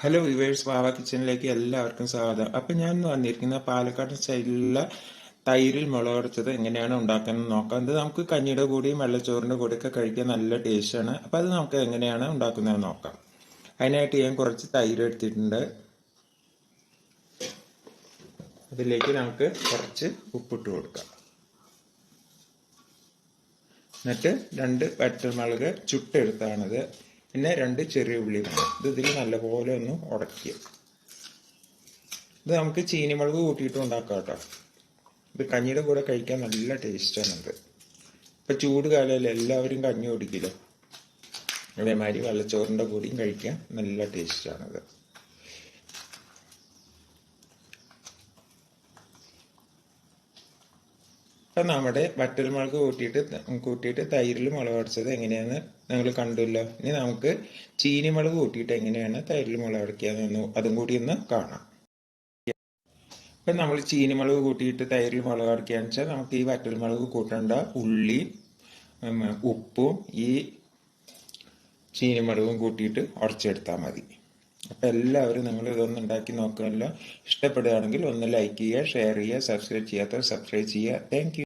Hello viewers വാവ കിച്ചണിലേക്ക് എല്ലാവർക്കും സ്വാഗതം. അപ്പം ഞാൻ വന്നിരിക്കുന്ന പാലക്കാട് സ്റ്റൈലിലുള്ള തൈരിൽ മുളകടച്ചത് എങ്ങനെയാണ് ഉണ്ടാക്കുന്നത് നോക്കാം. ഇത് നമുക്ക് കഞ്ഞിയുടെ കൂടിയും വെള്ളച്ചോറിന്റെ കൂടെയൊക്കെ കഴിക്കാൻ നല്ല ടേസ്റ്റാണ്. അപ്പം അത് നമുക്ക് എങ്ങനെയാണ് ഉണ്ടാക്കുന്നത് നോക്കാം. അതിനായിട്ട് ഞാൻ കുറച്ച് തൈര് എടുത്തിട്ടുണ്ട്. അതിലേക്ക് നമുക്ക് കുറച്ച് ഉപ്പിട്ട് കൊടുക്കാം. എന്നിട്ട് രണ്ട് വറ്റൽമുളക് ചുട്ടെടുത്താണിത്. പിന്നെ രണ്ട് ചെറിയ ഉള്ളി വേണം ഇത് ഇതിൽ നല്ലപോലെ ഒന്ന് ഉടക്കുക ഇത് നമുക്ക് ചീനിമുളക് കൂട്ടിയിട്ട് ഉണ്ടാക്കാം കേട്ടോ. ഇത് കഞ്ഞിയുടെ കൂടെ കഴിക്കാൻ നല്ല ടേസ്റ്റാണ് ഇത്. ഇപ്പം ചൂട് കാലമല്ലേ എല്ലാവരും കഞ്ഞി കുടിക്കില്ല? അതേമാതിരി വെള്ളച്ചോറിന്റെ കൂടിയും കഴിക്കാൻ നല്ല ടേസ്റ്റാണിത് ഇപ്പം നമ്മുടെ വറ്റൽ മുളക് കൂട്ടിയിട്ട് കൂട്ടിയിട്ട് തൈരിൽ മുളക് അടച്ചത് എങ്ങനെയാന്ന് നിങ്ങൾ കണ്ടല്ലോ. ഇനി നമുക്ക് ചീനി മുളക് കൂട്ടിയിട്ട് എങ്ങനെയാണ് തൈരിൽ മുളക് അടയ്ക്കാന്ന് അതും കൂടി ഒന്ന് കാണാം. ഇപ്പം നമ്മൾ ചീനി മുളക് കൂട്ടിയിട്ട് തൈരിൽ മുളക് അടയ്ക്കാന്ന് വെച്ചാൽ നമുക്ക് ഈ വറ്റൽ മുളക് കൂട്ടേണ്ട ഉള്ളി ഉപ്പും ഈ ചീനിമുളകും കൂട്ടിയിട്ട് ഉടച്ചെടുത്താൽ മതി. അപ്പം എല്ലാവരും നിങ്ങൾ ഇതൊന്നും ഉണ്ടാക്കി നോക്കുമല്ലോ ഇഷ്ടപ്പെടുകയാണെങ്കിൽ ഒന്ന് ലൈക്ക് ചെയ്യുക ഷെയർ ചെയ്യുക സബ്സ്ക്രൈബ് ചെയ്യാത്തവർ സബ്സ്ക്രൈബ് ചെയ്യുക. താങ്ക്